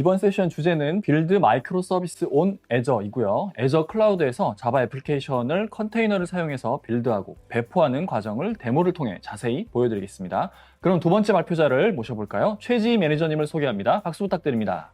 이번 세션 주제는 빌드 마이크로 서비스 온 애저이고요. 애저 클라우드에서 자바 애플리케이션을 컨테이너를 사용해서 빌드하고 배포하는 과정을 데모를 통해 자세히 보여드리겠습니다. 그럼 두 번째 발표자를 모셔볼까요? 최지 매니저님을 소개합니다. 박수 부탁드립니다.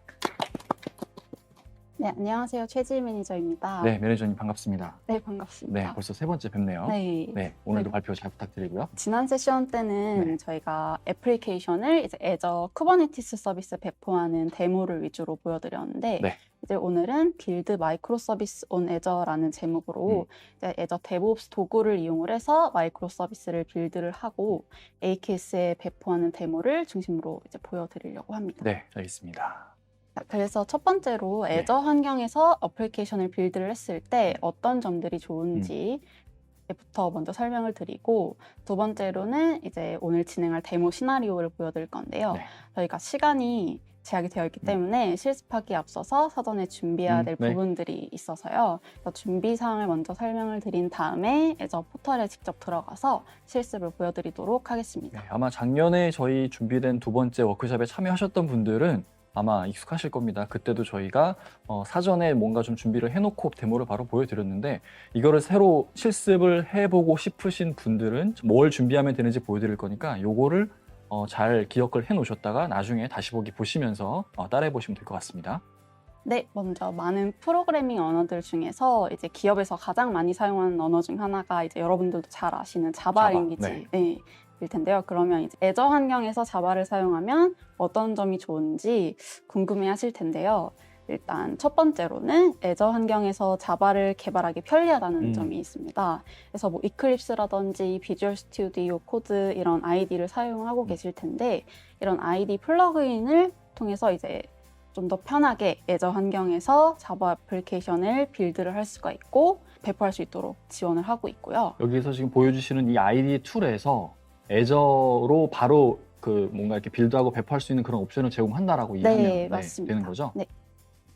네, 안녕하세요. 최지 매니저입니다. 네, 매니저님 반갑습니다. 네, 반갑습니다. 네, 벌써 세 번째 뵙네요. 네. 네, 오늘도 네. 발표 잘 부탁드리고요. 지난 세션 때는 네. 저희가 애플리케이션을 이제 애저 쿠버네티스 서비스 배포하는 데모를 위주로 보여드렸는데 네. 이제 오늘은 빌드 마이크로 서비스 온 애저라는 음. 제목으로 이제 애저 데브옵스 도구를 이용을 해서 마이크로 서비스를 빌드를 하고 AKS에 배포하는 데모를 중심으로 이제 보여드리려고 합니다. 네, 알겠습니다. 자, 그래서 첫 번째로 네. 애저 환경에서 어플리케이션을 빌드를 했을 때 어떤 점들이 좋은지 부터 먼저 설명을 드리고 두 번째로는 이제 오늘 진행할 데모 시나리오를 보여드릴 건데요. 네. 저희가 시간이 제약이 되어 있기 음. 때문에 실습하기에 앞서서 사전에 준비해야 음, 될 네. 부분들이 있어서요. 그래서 준비 사항을 먼저 설명을 드린 다음에 애저 포털에 직접 들어가서 실습을 보여드리도록 하겠습니다. 네, 아마 작년에 저희 준비된 두 번째 워크숍에 참여하셨던 분들은 아마 익숙하실 겁니다. 그때도 저희가 어, 사전에 뭔가 좀 준비를 해놓고 데모를 바로 보여드렸는데 이거를 새로 실습을 해보고 싶으신 분들은 뭘 준비하면 되는지 보여드릴 거니까 요거를 어, 잘 기억을 해놓으셨다가 나중에 다시 보기 보시면서 어, 따라해 보시면 될 것 같습니다. 네, 먼저 많은 프로그래밍 언어들 중에서 이제 기업에서 가장 많이 사용하는 언어 중 하나가 이제 여러분들도 잘 아시는 자바 자바, 랭귀지 네. 네. 일 텐데요. 그러면 이제 애저 환경에서 자바를 사용하면 어떤 점이 좋은지 궁금해 하실 텐데요. 일단 첫 번째로는 애저 환경에서 자바를 개발하기 편리하다는 음. 점이 있습니다. 그래서 뭐 이클립스라든지 비주얼 스튜디오 코드 이런 아이디를 사용하고 음. 계실 텐데 이런 아이디 플러그인을 통해서 이제 좀 더 편하게 애저 환경에서 자바 애플리케이션을 빌드를 할 수가 있고 배포할 수 있도록 지원을 하고 있고요. 여기서 지금 보여주시는 이 아이디 툴에서 애저로 바로 그 뭔가 이렇게 빌드하고 배포할 수 있는 그런 옵션을 제공한다라고 이해하면 네, 맞습니다. 되는 거죠? 네.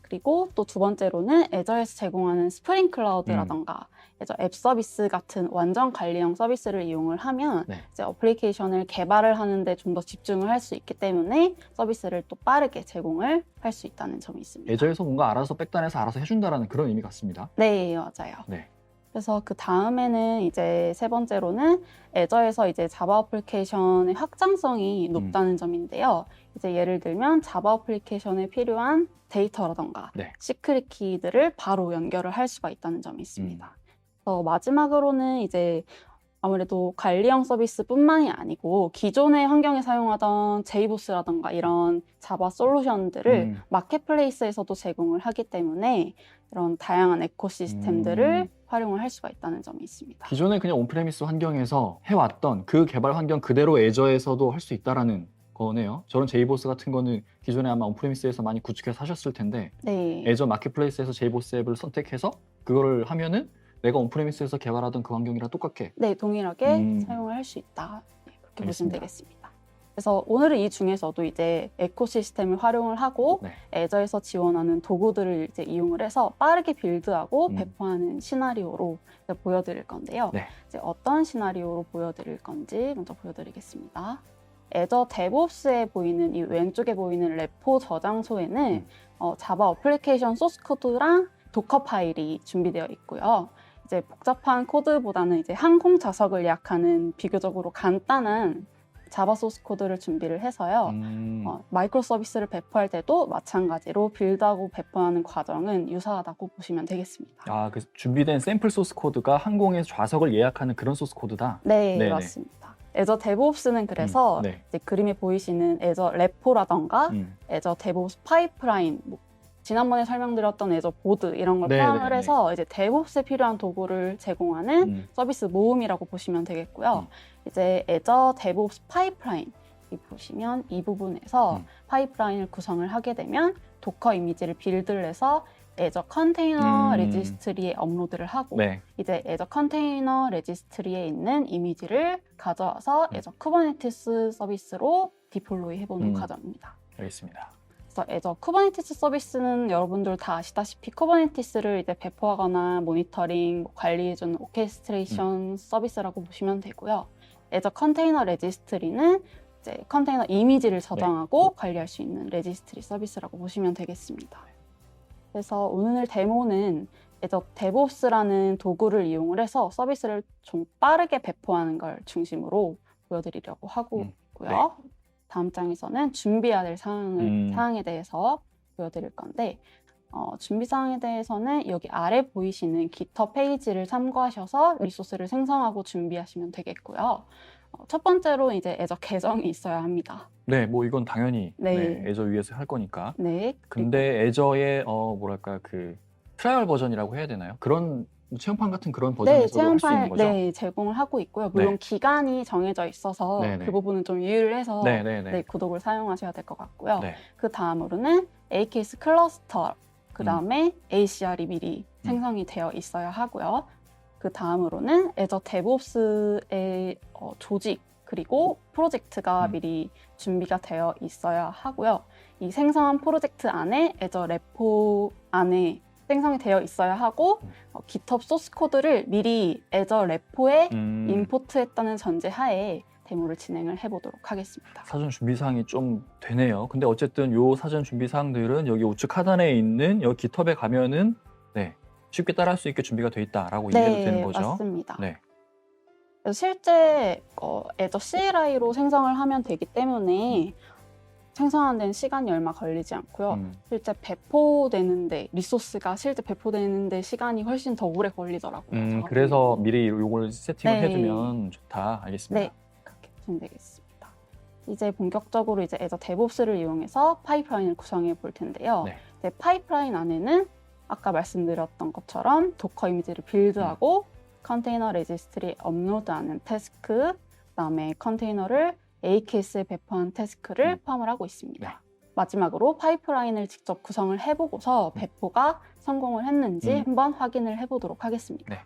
그리고 또 두 번째로는 애저에서 제공하는 스프링 클라우드라던가 애저 앱 서비스 같은 완전 관리형 서비스를 이용을 하면 네. 이제 어플리케이션을 개발을 하는데 좀 더 집중을 할 수 있기 때문에 서비스를 또 빠르게 제공을 할 수 있다는 점이 있습니다. 애저에서 뭔가 알아서 백단에서 알아서 해준다라는 그런 의미 같습니다. 네, 맞아요. 네. 그래서 그 다음에는 이제 세 번째로는 애저에서 이제 자바 어플리케이션의 확장성이 음. 높다는 점인데요. 이제 예를 들면 자바 어플리케이션에 필요한 데이터라던가 네. 시크릿 키들을 바로 연결을 할 수가 있다는 점이 있습니다. 음. 마지막으로는 이제 아무래도 관리형 서비스뿐만이 아니고 기존의 환경에 사용하던 제이보스라던가 이런 자바 솔루션들을 음. 마켓플레이스에서도 제공을 하기 때문에 이런 다양한 에코시스템들을 음. 활용을 할 수가 있다는 점이 있습니다. 기존에 그냥 온프레미스 환경에서 해왔던 그 개발 환경 그대로 애저에서도 할 수 있다라는 거네요. 저런 제이보스 같은 거는 기존에 아마 온프레미스에서 많이 구축해서 하셨을 텐데 네. 애저 마켓플레이스에서 제이보스 앱을 선택해서 그거를 하면은 내가 온프레미스에서 개발하던 그 환경이랑 똑같게 네, 동일하게 음. 사용을 할 수 있다. 네, 그렇게 알겠습니다. 보시면 되겠습니다. 그래서 오늘은 이 중에서도 이제 에코시스템을 활용을 하고 네. 애저에서 지원하는 도구들을 이제 이용을 해서 빠르게 빌드하고 음. 배포하는 시나리오로 이제 보여드릴 건데요. 네. 이제 어떤 시나리오로 보여드릴 건지 먼저 보여드리겠습니다. 애저 데브옵스에 보이는 이 왼쪽에 보이는 레포 저장소에는 음. 어, 자바 어플리케이션 소스 코드랑 도커 파일이 준비되어 있고요. 이제 복잡한 코드보다는 이제 항공 좌석을 예약하는 비교적으로 간단한 자바 소스 코드를 준비를 해서요. 음. 어, 마이크로 서비스를 배포할 때도 마찬가지로 빌드하고 배포하는 과정은 유사하다고 보시면 되겠습니다. 아, 그 준비된 샘플 소스 코드가 항공의 좌석을 예약하는 그런 소스 코드다. 네, 네네. 맞습니다. 애저 데브옵스는 그래서 음, 네. 이제 그림에 보이시는 애저 레포라던가 음. 애저 데브옵스 파이프라인, 뭐 지난번에 설명드렸던 애저 보드 이런 걸 네네네. 포함을 해서 이제 데브옵스에 필요한 도구를 제공하는 음. 서비스 모음이라고 보시면 되겠고요. 음. 이제 애저 데브옵스 파이프라인 이 보시면 이 부분에서 음. 파이프라인을 구성을 하게 되면 도커 이미지를 빌드를 해서 애저 컨테이너 음. 레지스트리에 업로드를 하고 네. 이제 애저 컨테이너 레지스트리에 있는 이미지를 가져와서 음. 애저 쿠버네티스 서비스로 디플로이 해보는 음. 과정입니다. 알겠습니다. 그래서 애저 쿠버네티스 서비스는 여러분들 다 아시다시피 쿠버네티스를 이제 배포하거나 모니터링, 뭐 관리해주는 오케스트레이션 음. 서비스라고 보시면 되고요. 애저 컨테이너 레지스트리는 이제 컨테이너 이미지를 저장하고 관리할 수 있는 레지스트리 서비스라고 보시면 되겠습니다. 그래서 오늘 데모는 애저 데브옵스라는 도구를 이용을 해서 서비스를 좀 빠르게 배포하는 걸 중심으로 보여드리려고 하고 음, 있고요. 다음 장에서는 준비해야 될 사항을, 음. 사항에 대해서 보여드릴 건데 어, 준비 사항에 대해서는 여기 아래 보이시는 기터 페이지를 참고하셔서 리소스를 생성하고 준비하시면 되겠고요. 어, 첫 번째로 이제 애저 계정이 있어야 합니다. 네, 뭐 이건 당연히 네. 네, 애저 위에서 할 거니까. 네. 근데 애저의 어 뭐랄까 그 트라이얼 버전이라고 해야 되나요? 그런 뭐 체험판 같은 그런 버전에서도 네, 할수 있는 거죠? 네, 제공을 하고 있고요. 물론 네. 기간이 정해져 있어서 네네. 그 부분은 좀 유의를 해서 네, 네, 네. 네, 구독을 사용하셔야 될 것 같고요. 네. 그 다음으로는 AKS 클러스터, 그 다음에 ACR이 미리 음. 생성이 되어 있어야 하고요. 그 다음으로는 애저 데브옵스의 어, 조직 그리고 프로젝트가 음. 미리 준비가 되어 있어야 하고요. 이 생성한 프로젝트 안에 애저 레포 안에 생성이 되어 있어야 하고 음. 어, GitHub 소스 코드를 미리 애저 레포에 음, 임포트했다는 전제 하에 데모를 진행을 해보도록 하겠습니다. 사전 준비 사항이 좀 되네요. 근데 어쨌든 요 사전 준비 사항들은 여기 우측 하단에 있는 여기 깃허브에 가면은 네, 쉽게 따라할 수 있게 준비가 돼 있다라고 이해도 되는 거죠. 네, 맞습니다. 네. 그래서 실제 어, 애저 CLI로 생성을 하면 되기 때문에 생성하는 데는 시간이 얼마 걸리지 않고요. 음, 실제 배포되는데 리소스가 실제 배포되는데 시간이 훨씬 더 오래 걸리더라고요. 음, 그래서 데. 미리 요걸 세팅을 네. 해두면 좋다. 알겠습니다. 네, 그렇게 보시면 되겠습니다. 이제 본격적으로 이제 애저 데브옵스를 이용해서 파이프라인을 구성해 볼 텐데요. 네. 이제 파이프라인 안에는 아까 말씀드렸던 것처럼 도커 이미지를 빌드하고 음. 컨테이너 레지스트리 업로드하는 태스크, 그다음에 컨테이너를 AKS에 배포한 태스크를 음. 포함을 하고 있습니다. 네. 마지막으로 파이프라인을 직접 구성을 해보고서 배포가 성공을 했는지 음. 한번 확인을 해보도록 하겠습니다. 네.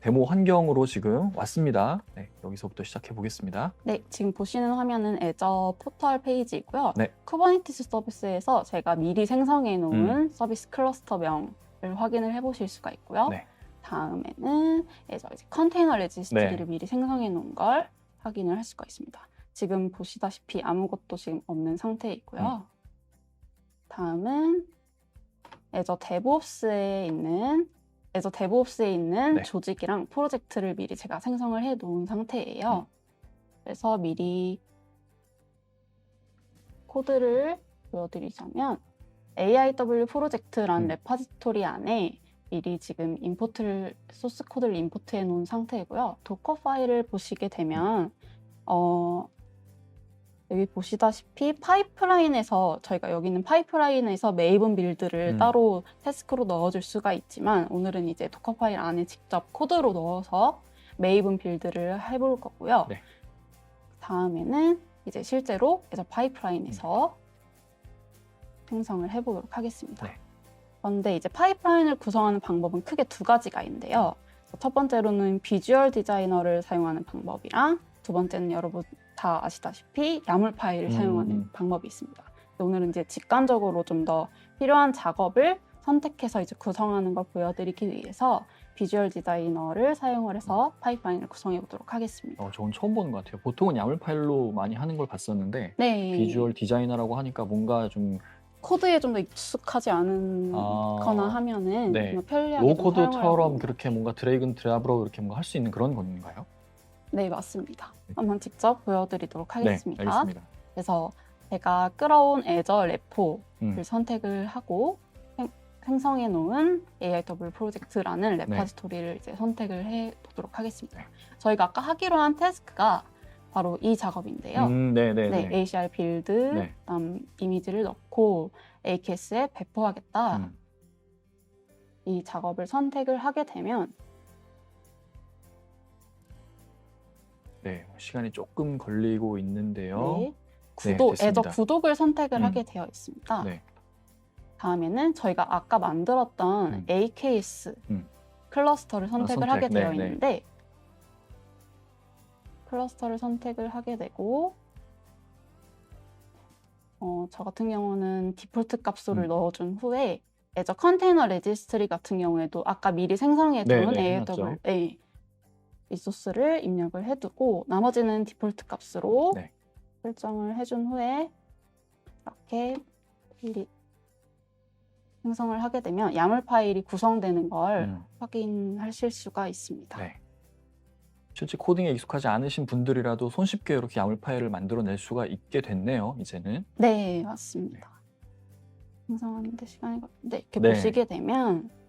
데모 환경으로 지금 왔습니다. 네, 여기서부터 시작해 보겠습니다. 네, 지금 보시는 화면은 애저 포털 페이지이고요. 네. 쿠버네티스 서비스에서 제가 미리 생성해 놓은 음. 서비스 클러스터명을 확인을 해 보실 수가 있고요. 네. 다음에는 애저 이제 컨테이너 레지스트리를 네. 미리 생성해 놓은 걸 확인을 할 수가 있습니다. 지금 보시다시피 아무것도 지금 없는 상태이고요. 음. 다음은 애저 데브옵스에 있는 애저 데브옵스에 있는 네. 조직이랑 프로젝트를 미리 제가 생성을 해 놓은 상태예요. 그래서 미리 코드를 보여드리자면 AIW 프로젝트라는 음. 레파지토리 안에 미리 지금 임포트를 소스 코드를 임포트해 놓은 상태이고요. 도커 파일을 보시게 되면 어 여기 보시다시피 파이프라인에서 저희가 여기 있는 파이프라인에서 메이븐 빌드를 음. 따로 태스크로 넣어줄 수가 있지만 오늘은 이제 도커 파일 안에 직접 코드로 넣어서 메이븐 빌드를 해볼 거고요. 네. 다음에는 이제 실제로 그래서 파이프라인에서 생성을 해보도록 하겠습니다. 네. 그런데 이제 파이프라인을 구성하는 방법은 크게 두 가지가 있는데요. 첫 번째로는 비주얼 디자이너를 사용하는 방법이랑 두 번째는 여러분 다 아시다시피 야물 파일을 음. 사용하는 방법이 있습니다. 오늘은 이제 직관적으로 좀 더 필요한 작업을 선택해서 이제 구성하는 걸 보여드리기 위해서 비주얼 디자이너를 사용을 해서 파이프라인을 구성해 보도록 하겠습니다. 어, 저건 처음 보는 것 같아요. 보통은 야물 파일로 많이 하는 걸 봤었는데 네. 비주얼 디자이너라고 하니까 뭔가 좀 코드에 좀 더 익숙하지 않거나 아, 하면은 네. 좀 편리하게 로우 코드처럼 하고 그렇게 뭔가 드래그 드랍으로 이렇게 뭔가 할 수 있는 그런 건가요? 네 맞습니다. 한번 직접 보여드리도록 하겠습니다. 네, 알겠습니다. 그래서 제가 끌어온 애저 레포를 음. 선택을 하고 생- 생성해 놓은 AIW 프로젝트라는 네. 레파지토리를 이제 선택을 해 보도록 하겠습니다. 네. 저희가 아까 하기로 한 태스크가 바로 이 작업인데요. 음, 네, 네, 네, 네. ACR 빌드, 네. 그다음 이미지를 넣고 AKS에 배포하겠다. 음, 이 작업을 선택을 하게 되면 네, 시간이 조금 걸리고 있는데요. 네, 구독, 됐습니다. 애저 구독을 선택을 음. 하게 되어 있습니다. 네. 다음에는 저희가 아까 만들었던 음. AKS 음. 클러스터를 선택을 선택, 하게 네, 되어 네. 있는데 클러스터를 선택을 하게 되고 어, 저 같은 경우는 디폴트 값수를 음. 넣어준 후에 애저 컨테이너 레지스트리 같은 경우에도 아까 미리 생성해둔 네, 네, 해놨죠. 리소스를 입력을 해두고 나머지는 디폴트 값으로 네. 설정을 해준 후에 이렇게 필리 생성을 하게 되면 야물 파일이 구성되는 걸 음, 확인하실 수가 있습니다. 네. 실제 코딩에 익숙하지 않으신 분들이라도 손쉽게 이렇게 야물 파일을 만들어낼 수가 있게 됐네요. 이제는. 네, 맞습니다. 생성하는데 시간이 걸리는데 이렇게 네. 보시게 되면 어,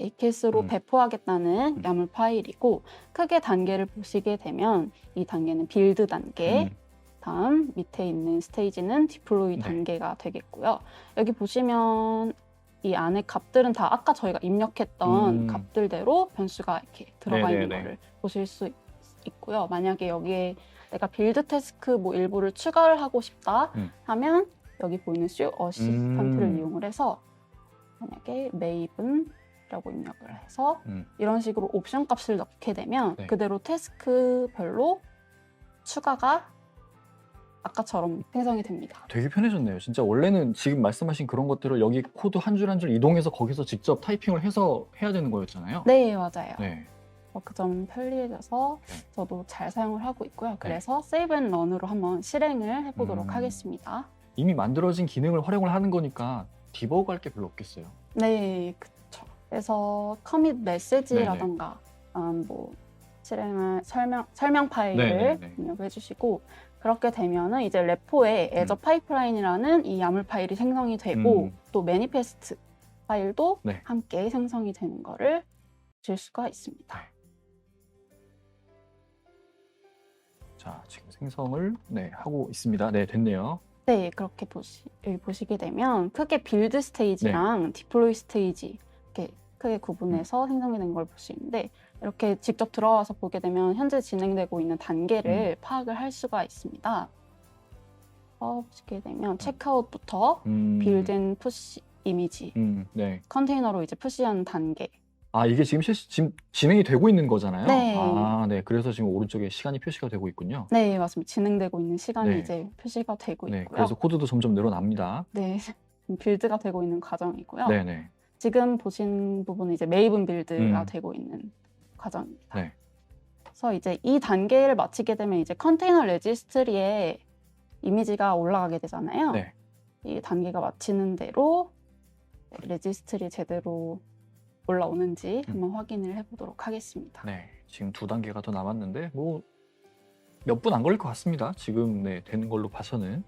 AKS로 음. 배포하겠다는 음. 야물 파일이고 크게 단계를 보시게 되면 이 단계는 빌드 단계, 음, 다음 밑에 있는 스테이지는 디플로이 네. 단계가 되겠고요. 여기 보시면 이 안에 값들은 다 아까 저희가 입력했던 음. 값들대로 변수가 이렇게 들어가 있는 네네네. 거를 보실 수 있- 있고요. 만약에 여기에 내가 빌드 태스크 뭐 일부를 추가를 하고 싶다 음. 하면 여기 보이는 쇼 어시스턴트를 음. 이용을 해서 만약에 메이븐이 라고 입력을 해서 음. 이런 식으로 옵션 값을 넣게 되면 네. 그대로 태스크별로 추가가 아까처럼 생성이 됩니다. 되게 편해졌네요. 진짜 원래는 지금 말씀하신 그런 것들을 여기 코드 한 줄 한 줄 이동해서 거기서 직접 타이핑을 해서 해야 되는 거였잖아요. 네, 맞아요. 네. 그 점 편리해져서 네. 저도 잘 사용을 하고 있고요. 그래서 세이브 앤 런으로 한번 실행을 해보도록 음. 하겠습니다. 이미 만들어진 기능을 활용을 하는 거니까 디버그 할 게 별로 없겠어요. 네, 그쵸. 그래서 커밋 메시지라던가 음, 뭐 실행할 설명 설명 파일을 네네네. 입력해 주시고 그렇게 되면은 이제 레포에 애저 음. 파이프라인이라는 이 야물 파일이 생성이 되고 음. 또 매니페스트 파일도 네. 함께 생성이 되는 거를 볼 수가 있습니다. 자, 지금 생성을 네, 하고 있습니다. 네, 됐네요. 네, 그렇게 보시, 여기 보시게 되면 크게 빌드 스테이지랑 네. 디플로이 스테이지 이렇게 크게 음. 구분해서 생성이 된 걸 볼 수 있는데 이렇게 직접 들어와서 보게 되면 현재 진행되고 있는 음. 단계를 파악을 할 수가 있습니다. 어, 보시게 되면 체크아웃부터 음, 빌드 앤 푸시 이미지 음, 네. 컨테이너로 이제 푸시하는 단계 아, 이게 지금 실시, 지금 진행이 되고 있는 거잖아요. 네. 아, 네. 그래서 지금 오른쪽에 시간이 표시가 되고 있군요. 네 맞습니다 진행되고 있는 시간이 네. 이제 표시가 되고 네. 있고요 그래서 코드도 점점 늘어납니다. 네 빌드가 되고 있는 과정이고요 네, 네. 지금 보신 부분은 이제 메이븐 빌드가 음. 되고 있는 과정입니다. 네. 그래서 이제 이 단계를 마치게 되면 이제 컨테이너 레지스트리에 이미지가 올라가게 되잖아요. 네. 이 단계가 마치는 대로 레지스트리 제대로 올라오는지 음. 한번 확인을 해보도록 하겠습니다. 네. 지금 두 단계가 더 남았는데 뭐 몇 분 안 걸릴 것 같습니다. 지금 네, 되는 걸로 봐서는.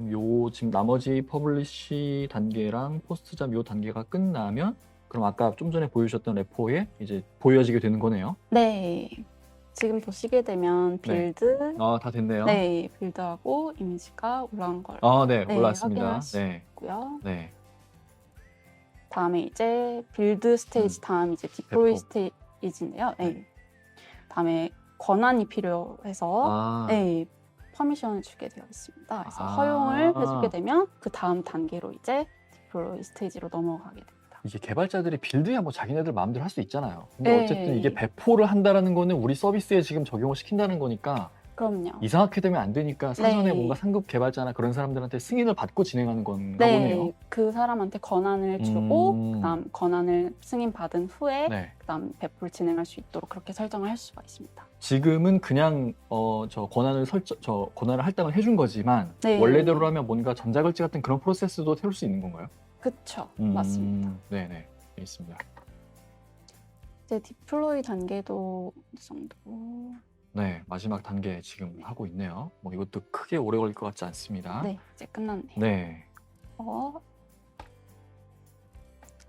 그럼 요 지금 나머지 퍼블리시 단계랑 포스트 잡 요 단계가 끝나면 그럼 아까 좀 전에 보여주셨던 레포에 이제 보여지게 되는 거네요. 네. 지금 보시게 되면 빌드, 아, 다 됐네요. 네, 빌드하고 이미지가 올라온 걸 아, 네, 네, 올랐습니다. 확인할 수 네. 네. 다음에 이제 빌드 스테이지 다음 이제 디플로이 음. 스테이지인데요. 네. 네. 다음에 권한이 필요해서 아, 네, 퍼미션을 주게 되어 있습니다. 그래서 아. 허용을 해주게 되면 그 다음 단계로 이제 디플로이 스테이지로 넘어가게 됩니다. 이게 개발자들이 빌드야 뭐 자기네들 마음대로 할 수 있잖아요. 근데 네. 어쨌든 이게 배포를 한다라는 거는 우리 서비스에 지금 적용을 시킨다는 거니까 그럼요. 이상하게 되면 안 되니까 사전에 네. 뭔가 상급 개발자나 그런 사람들한테 승인을 받고 진행하는 건가 네, 보네요. 그 사람한테 권한을 주고 음. 그다음 권한을 승인 받은 후에 네. 그다음 배포를 진행할 수 있도록 그렇게 설정을 할 수가 있습니다. 지금은 그냥 어, 저 권한을 설정, 저 권한을 할당을 해준 거지만 네. 원래대로라면 뭔가 전자글지 같은 그런 프로세스도 태울 수 있는 건가요? 그쵸, 음, 맞습니다. 네네, 있습니다. 이제 디플로이 단계도 어느 정도 네, 마지막 단계 지금 하고 있네요. 뭐 이것도 크게 오래 걸릴 것 같지 않습니다. 네 이제 끝났네요. 네. 어,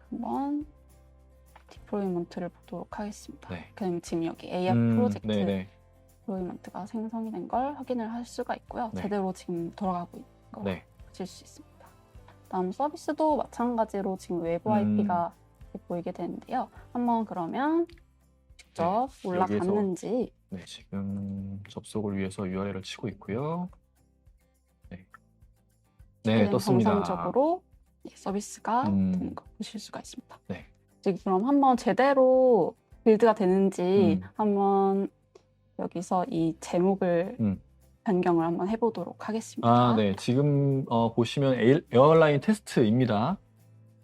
한번 디플로이먼트를 보도록 하겠습니다. 네. 그럼 지금 여기 AR 음, 프로젝트 네네. 디플로이먼트가 생성이 된 걸 확인을 할 수가 있고요. 네. 제대로 지금 돌아가고 있는 거 네. 보실 수 있습니다. 다음 서비스도 마찬가지로 지금 외부 음. IP가 보이게 되는데요. 한번 그러면 직접 네, 올라갔는지 네, 지금 접속을 위해서 URL을 치고 있고요. 네, 네 떴습니다. 정상적으로 네, 서비스가 음. 되는 거 보실 수가 있습니다. 네. 지금 그럼 한번 제대로 빌드가 되는지 음. 한번 여기서 이 제목을 음. 변경을 한번 해보도록 하겠습니다. 아, 네, 지금 어, 보시면 에일- 에어라인 테스트입니다.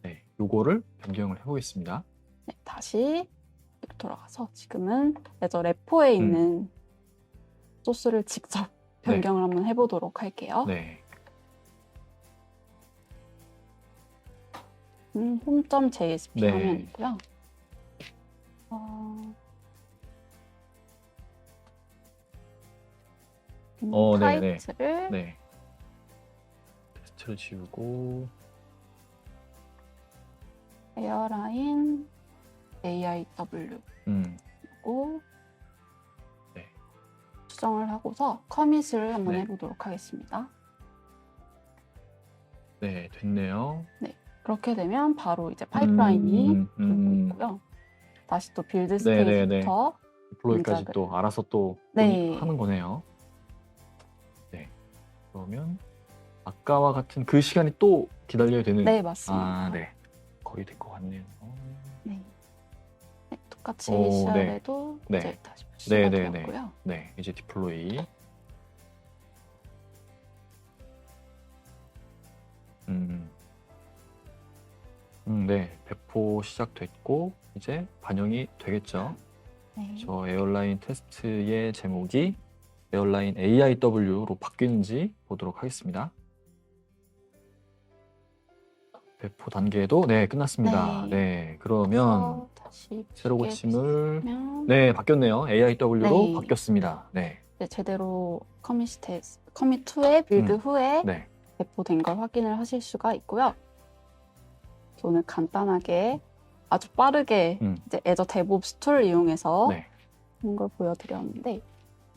네, 요거를 변경을 해보겠습니다. 네, 다시 돌아가서 지금은 레저 레포에 음. 있는 소스를 직접 변경을 한번 해보도록 할게요. 네. 음, 홈.jsp 네. 화면이고요. 어... 음, 어, 네, 네. 타이틀을 네. 테스트를 지우고 에어라인 AIW고 음. 네. 수정을 하고서 커밋을 한번 네. 해보도록 하겠습니다. 네, 됐네요. 그렇게 되면 바로 이제 파이프라인이 음, 돌고 음. 있고요. 다시 또 빌드 네, 네, 네. 스테이지부터 플로이까지 동작을. 또 알아서 또 네. 하는 거네요. 네. 그러면 아까와 같은 그 시간이 또 기다려야 되는. 네 맞습니다. 아, 네. 거의 될 것 같네요. 네. 네, 똑같이 오, 네. CR에도 네. 이제 다시 푸시가 네, 네, 네. 되었고요. 네, 이제 디플로이. 음. 음, 네. 배포 시작됐고 이제 반영이 되겠죠. 네. 저 에어라인 테스트의 제목이 에어라인 AIW로 바뀌는지 보도록 하겠습니다. 배포 단계도 네 끝났습니다. 네. 네, 그러면 그래서 다시 새로 고침을 보시면 네 바뀌었네요. AIW로 네. 바뀌었습니다. 네, 이제 제대로 커밋 테스 커밋 2에 빌드 음. 후에 네, 배포된 걸 확인을 하실 수가 있고요. 오늘 간단하게 아주 빠르게 음. 이제 애저 데브옵스 툴을 이용해서 네, 하는 걸 보여드렸는데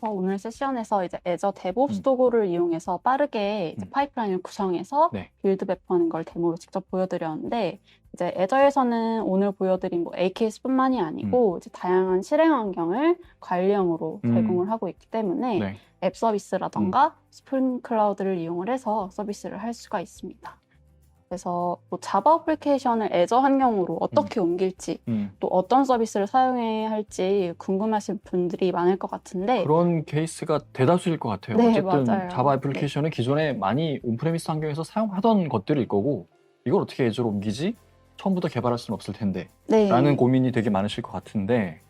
어, 오늘 세션에서 이제 애저 데브옵스 음. 도구를 이용해서 빠르게 이제 음. 파이프라인을 구성해서 네. 빌드 배포하는 걸 데모로 직접 보여드렸는데 이제 애저에서는 오늘 보여드린 뭐 AKS뿐만이 아니고 이제 다양한 실행 환경을 관리형으로 음. 제공을 하고 있기 때문에 네. 앱 서비스라던가 스프링 클라우드를 이용을 해서 서비스를 할 수가 있습니다. 그래서 뭐 자바 어플리케이션을 애저 환경으로 어떻게 옮길지 음. 또 어떤 서비스를 사용해야 할지 궁금하신 분들이 많을 것 같은데 그런 케이스가 대다수일 것 같아요. 네, 어쨌든 맞아요. 자바 애플리케이션은 기존에 많이 온프레미스 환경에서 사용하던 것들일 거고 이걸 어떻게 애저로 옮기지? 처음부터 개발할 수는 없을 텐데 네. 라는 고민이 되게 많으실 것 같은데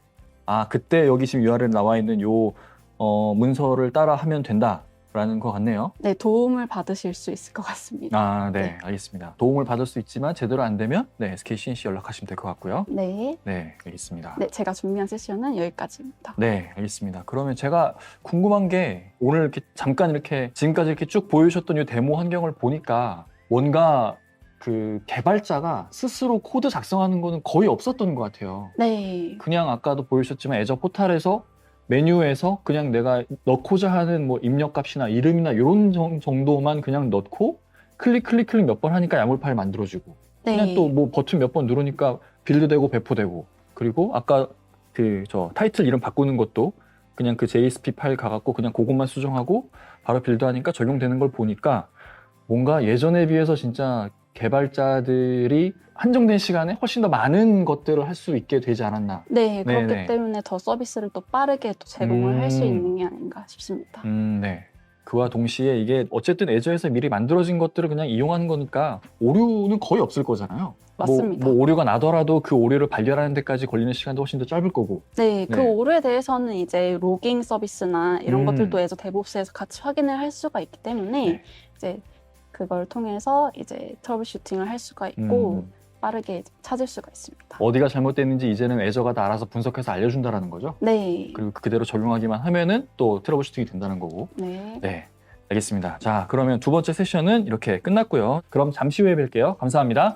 아 그때 여기 지금 URL 나와 있는 요 어, 문서를 따라 하면 된다 라는 것 같네요. 네, 도움을 받으실 수 있을 것 같습니다. 아, 네, 네. 알겠습니다. 도움을 받을 수 있지만 제대로 안 되면 네, SK CNC 연락하시면 될 것 같고요. 네. 네, 알겠습니다. 네, 제가 준비한 세션은 여기까지입니다. 네, 알겠습니다. 그러면 제가 궁금한 게 오늘 이렇게 잠깐 이렇게 지금까지 이렇게 쭉 보여주셨던 이 데모 환경을 보니까 뭔가 그 개발자가 스스로 코드 작성하는 거는 거의 없었던 것 같아요. 네. 그냥 아까도 보여주셨지만 애저 포탈에서 메뉴에서 그냥 내가 넣고자 하는 뭐 입력값이나 이름이나 이런 정도만 그냥 넣고 클릭 클릭 클릭 몇 번 하니까 야물 파일 만들어지고 네. 그냥 또 뭐 버튼 몇 번 누르니까 빌드되고 배포되고 그리고 아까 그 저 타이틀 이름 바꾸는 것도 그냥 그 JSP 파일 가갖고 그냥 그것만 수정하고 바로 빌드하니까 적용되는 걸 보니까 뭔가 예전에 비해서 진짜 개발자들이 한정된 시간에 훨씬 더 많은 것들을 할 수 있게 되지 않았나. 네, 그렇기 네네. 때문에 더 서비스를 또 빠르게 또 제공을 할수 음. 있는 게 아닌가 싶습니다. 음, 네. 그와 동시에 이게 어쨌든 애저에서 미리 만들어진 것들을 그냥 이용하는 거니까 오류는 거의 없을 거잖아요. 맞습니다. 뭐, 뭐 오류가 나더라도 그 오류를 발견하는 데까지 걸리는 시간도 훨씬 더 짧을 거고. 네, 그 네. 오류에 대해서는 이제 로깅 서비스나 이런 음. 것들도 애저 데브옵스에서 같이 확인을 할 수가 있기 때문에 네. 이제 그걸 통해서 이제 트러블 슈팅을 할 수가 있고 음, 빠르게 찾을 수가 있습니다. 어디가 잘못됐는지 이제는 애저가 다 알아서 분석해서 알려준다라는 거죠. 네. 그리고 그대로 적용하기만 하면은 또 트러블 슈팅이 된다는 거고. 네. 네. 알겠습니다. 자, 그러면 두 번째 세션은 이렇게 끝났고요. 그럼 잠시 후에 뵐게요. 감사합니다.